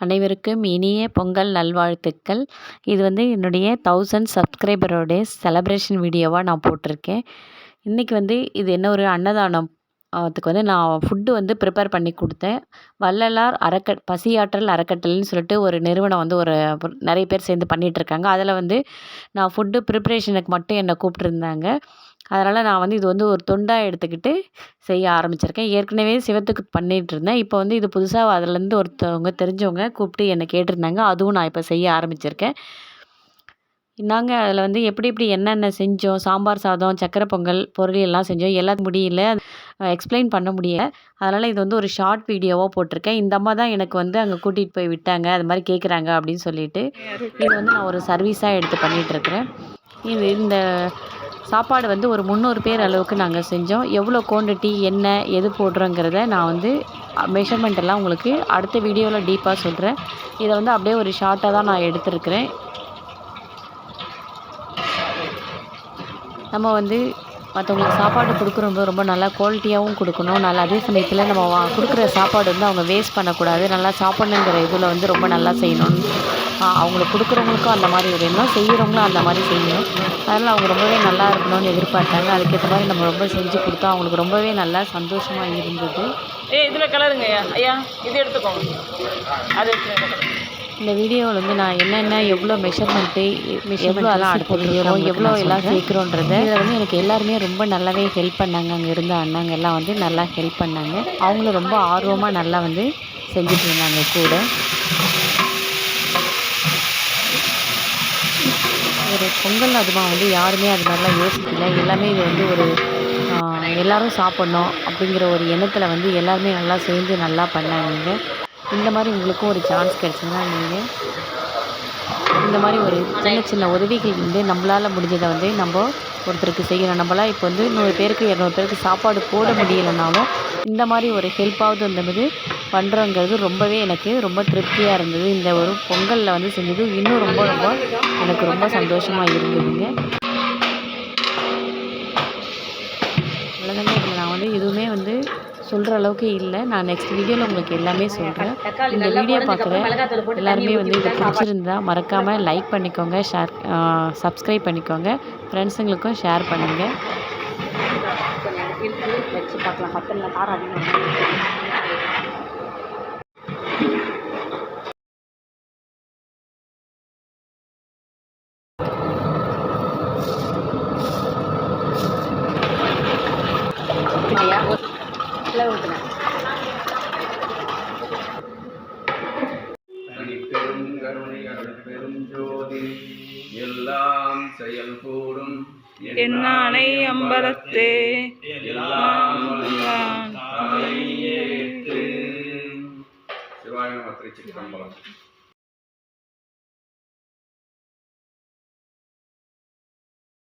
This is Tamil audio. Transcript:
அனைவருக்கும் இனிய பொங்கல் நல்வாழ்த்துக்கள். இது வந்து என்னுடைய தௌசண்ட் சப்ஸ்கிரைபரோடைய செலப்ரேஷன் வீடியோவாக நான் போட்டிருக்கேன். இன்றைக்கி வந்து இது என்ன ஒரு அன்னதானம்? அதுக்கு வந்து நான் ஃபுட்டு வந்து ப்ரிப்பேர் பண்ணி கொடுத்தேன். வள்ளலார் அறக்க பசியாற்றல் அறக்கட்டளைன்னு சொல்லிட்டு ஒரு நிறுவனம் வந்து ஒரு நிறைய பேர் சேர்ந்து பண்ணிகிட்ருக்காங்க அதில் வந்து நான் ஃபுட்டு ப்ரிப்ரேஷனுக்கு மட்டும் என்னை கூப்பிட்ருந்தாங்க அதனால் நான் வந்து இது வந்து ஒரு தொண்டாக எடுத்துக்கிட்டு செய்ய ஆரம்பிச்சிருக்கேன். ஏற்கனவே சிவத்துக்கு பண்ணிகிட்டு இருந்தேன் இப்போ வந்து இது புதுசாக அதுலேருந்து ஒருத்தவங்க தெரிஞ்சவங்க கூப்பிட்டு என்னை கேட்டிருந்தாங்க. அதுவும் நான் இப்போ செய்ய ஆரம்பிச்சிருக்கேன். நாங்கள் அதில் வந்து எப்படி எப்படி என்னென்ன செஞ்சோம்? சாம்பார் சாதம் சக்கரை பொங்கல் பொருள் எல்லாம் செஞ்சோம். எல்லாத்து முடியல. எக்ஸ்பிளைன் பண்ண முடியல. அதனால் இது வந்து ஒரு ஷார்ட் வீடியோவாக போட்டிருக்கேன். இந்த அம்மா தான் எனக்கு வந்து அங்கே கூட்டிகிட்டு போய் விட்டாங்க. அது மாதிரி கேட்குறாங்க அப்படின்னு சொல்லிட்டு இது வந்து நான் ஒரு சர்வீஸாக எடுத்து பண்ணிகிட்ருக்குறேன் இது இந்த சாப்பாடு வந்து ஒரு முந்நூறு பேர் அளவுக்கு நாங்கள் செஞ்சோம். எவ்வளோ குவான்டிட்டி என்ன எது போடுறோங்கிறத நான் வந்து மெஷர்மெண்ட் எல்லாம் உங்களுக்கு அடுத்த வீடியோவில் டீப்பாக சொல்கிறேன் இதை வந்து அப்படியே ஒரு ஷார்ட்டாக தான் நான் எடுத்துருக்கிறேன். நம்ம வந்து மற்றவங்களுக்கு சாப்பாடு கொடுக்குறோம் ரொம்ப நல்லா குவாலிட்டியாகவும் கொடுக்கணும். நல்லா அதே சமயத்தில் நம்ம வா கொடுக்குற சாப்பாடு வந்து அவங்க வேஸ்ட் பண்ணக்கூடாது. நல்லா சாப்பிட்ணுங்கிற இதில் வந்து ரொம்ப நல்லா செய்யணும்னு அவங்களுக்கு கொடுக்குறவங்களுக்கும் அந்த மாதிரி ஒரு எண்ணம் செய்கிறவங்களும் அந்த மாதிரி செய்யணும். அதனால் அவங்க ரொம்பவே நல்லா இருக்கணும்னு எதிர்பார்த்தாங்க. அதுக்கேற்ற மாதிரி நம்ம ரொம்ப செஞ்சு கொடுத்தோம் அவங்களுக்கு ரொம்பவே நல்லா சந்தோஷமாக இருந்தது. ஏ இதில் கலருங்க ஐயா. ஐயா இது எடுத்துக்கோங்க. அது இந்த வீடியோவில் வந்து நான் என்னென்ன எவ்வளோ மெஷர்மெண்ட்டு எவ்வளோ எல்லாம் அடுத்து எவ்வளோ எல்லாம் சேர்க்குறோன்றத இதில் வந்து எனக்கு எல்லாருமே ரொம்ப நல்லாவே ஹெல்ப் பண்ணாங்க. அங்கே இருந்த அண்ணாங்க எல்லாம் வந்து நல்லா ஹெல்ப் பண்ணாங்க. அவங்களும் ரொம்ப ஆர்வமாக நல்லா வந்து செஞ்சுட்டு இருந்தாங்க கூட. பொங்கல் அதுமா வந்து யாருமே அது மாதிரிலாம் யோசிக்கல. எல்லாமே இது வந்து ஒரு எல்லோரும் சாப்பிட்ணும் அப்படிங்கிற ஒரு எண்ணத்தில் வந்து எல்லாருமே நல்லா சேர்ந்து நல்லா பண்ணாங்க. இந்த மாதிரி உங்களுக்கும் ஒரு சான்ஸ் கிடச்சிங்கன்னா நீங்கள் இந்த மாதிரி ஒரு சின்ன சின்ன உதவிகள் வந்து நம்மளால் முடிஞ்சதை வந்து நம்ம ஒருத்தருக்கு செய்யணும். நம்மளாம் இப்போ வந்து நூறு பேருக்கு இரநூறு பேருக்கு சாப்பாடு போட முடியலைனாலும் இந்த மாதிரி ஒரு ஹெல்ப்பாவது அந்த பண்ணுறோங்கிறது ரொம்பவே எனக்கு ரொம்ப திருப்தியாக இருந்தது. இந்த ஒரு பொங்கலில் வந்து செஞ்சது இன்னும் ரொம்ப ரொம்ப எனக்கு ரொம்ப சந்தோஷமாக இருந்ததுங்க. அவ்வளோதாங்க இதில் நான் வந்து எதுவுமே வந்து சொல்கிற அளவுக்கு இல்லை. நான் நெக்ஸ்ட் வீடியோவில் உங்களுக்கு எல்லாமே சொல்கிறேன் இந்த வீடியோ பார்க்குற எல்லாருமே வந்து இது பிடிச்சிருந்தா மறக்காமல் லைக் பண்ணிக்கோங்க ஷேர் சப்ஸ்கிரைப் பண்ணிக்கோங்க. ஃப்ரெண்ட்ஸுங்களுக்கும் ஷேர் பண்ணுங்கள் வச்சு பார்க்கலாம். பத்தனில் காரம் அதிகமாக இதில் ஊற்றுனேன் எல்லாம் செயல் கூடும் என்னானை அம்பலத்தே? சிவாய திருச்சி